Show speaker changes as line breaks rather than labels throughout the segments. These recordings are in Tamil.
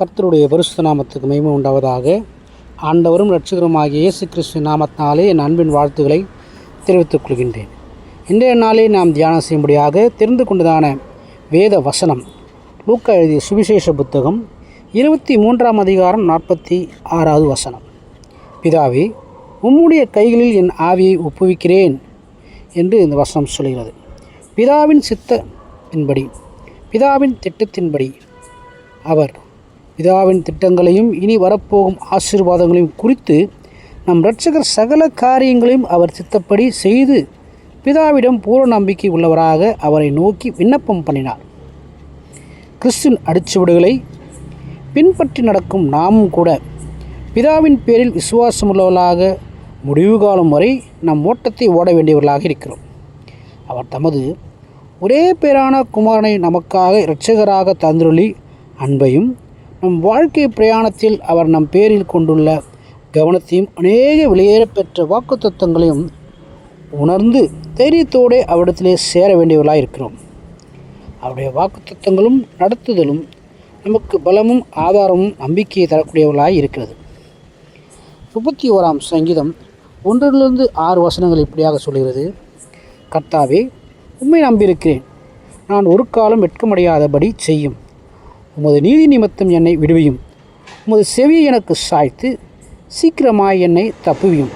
கர்த்தருடைய பரிசுத்த நாமத்துக்கு மகிமை உண்டாவதாக ஆண்டவரும் ரட்சகருமாகிய இயேசு கிறிஸ்து நாமத்தினாலே என் அன்பின் வாழ்த்துக்களை தெரிவித்துக் கொள்கின்றேன் இன்றைய நாளே நாம் தியானம் செய்யும்படியாக தெரிந்து கொண்டதான வேத வசனம் லூக்க எழுதிய சுவிசேஷ புத்தகம் இருபத்தி மூன்றாம் அதிகாரம் நாற்பத்தி ஆறாவது வசனம் பிதாவே உம்முடைய கைகளில் என் ஆவியை ஒப்புவிக்கிறேன் என்று இந்த வசனம் சொல்கிறது பிதாவின் சித்தத்தின்படி பிதாவின் திட்டத்தின்படி அவர் பிதாவின் திட்டங்களையும் இனி வரப்போகும் ஆசீர்வாதங்களையும் குறித்து நம் ரட்சகர் சகல காரியங்களையும் அவர் சித்தப்படி செய்து பிதாவிடம் பூர்ண நம்பிக்கை உள்ளவராக அவரை நோக்கி விண்ணப்பம் பண்ணினார் கிறிஸ்தின் அடிச்சுவடுகளை பின்பற்றி நடக்கும் நாமும் கூட பிதாவின் பேரில் விசுவாசமுள்ளவர்களாக முடிவு காலம் வரை நம் ஓட்டத்தை ஓட வேண்டியவர்களாக இருக்கிறோம் அவர் தமது ஒரே பேரான குமாரனை நமக்காக இரட்சகராக தந்துருளி அன்பையும் நம் வாழ்க்கை பிரயாணத்தில் அவர் நம் பேரில் கொண்டுள்ள கவனத்தையும் அநேக வெளியேறப்பெற்ற வாக்கு தத்துவங்களையும் உணர்ந்து தைரியத்தோடு அவரிடத்திலே சேர வேண்டியவர்களாக இருக்கிறோம் அவருடைய வாக்கு தத்துவங்களும் நடத்துதலும் நமக்கு பலமும் ஆதாரமும் நம்பிக்கையை தரக்கூடியவர்களாக இருக்கிறது முப்பத்தி ஓராம் சங்கீதம் ஒன்றிலிருந்து ஆறு வசனங்கள் இப்படியாக சொல்கிறது கர்த்தாவே உண்மை நம்பியிருக்கிறேன் நான் ஒரு காலம் வெட்கமடையாதபடி செய்யும் உமது நீதி நிமித்தம் என்னை விடுவியும் உமது செவியை எனக்கு சாய்த்து சீக்கிரமாய் என்னை தப்புவியும்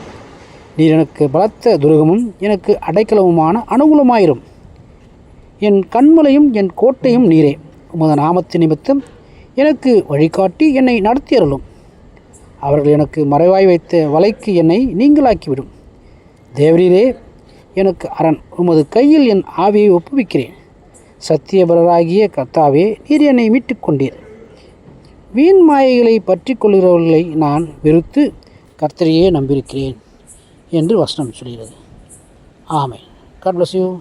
நீர் எனக்கு பலத்த துருகமும் எனக்கு அடைக்கலமுமான அனுகூலமாயிரும் என் கண்மலையும் என் கோட்டையும் நீரே உமது நாமத்து நிமித்தம் எனக்கு வழிகாட்டி என்னை நடத்தி அவர்கள் எனக்கு மறைவாய் வைத்த வலைக்கு என்னை நீங்களாக்கிவிடும் தேவரீரே எனக்கு அரண் உமது கையில் என் ஆவியை ஒப்புவிக்கிறேன் சத்தியபரராகிய கர்த்தாவே நீர் என்னை மீட்டு கொண்டீர் வீண் மாயைகளை பற்றி கொள்கிறவர்களை நான் வெறுத்து கர்த்தரையே நம்பியிருக்கிறேன் என்று வசனம் சொல்கிறது ஆமை கட் பிளஸ் யூ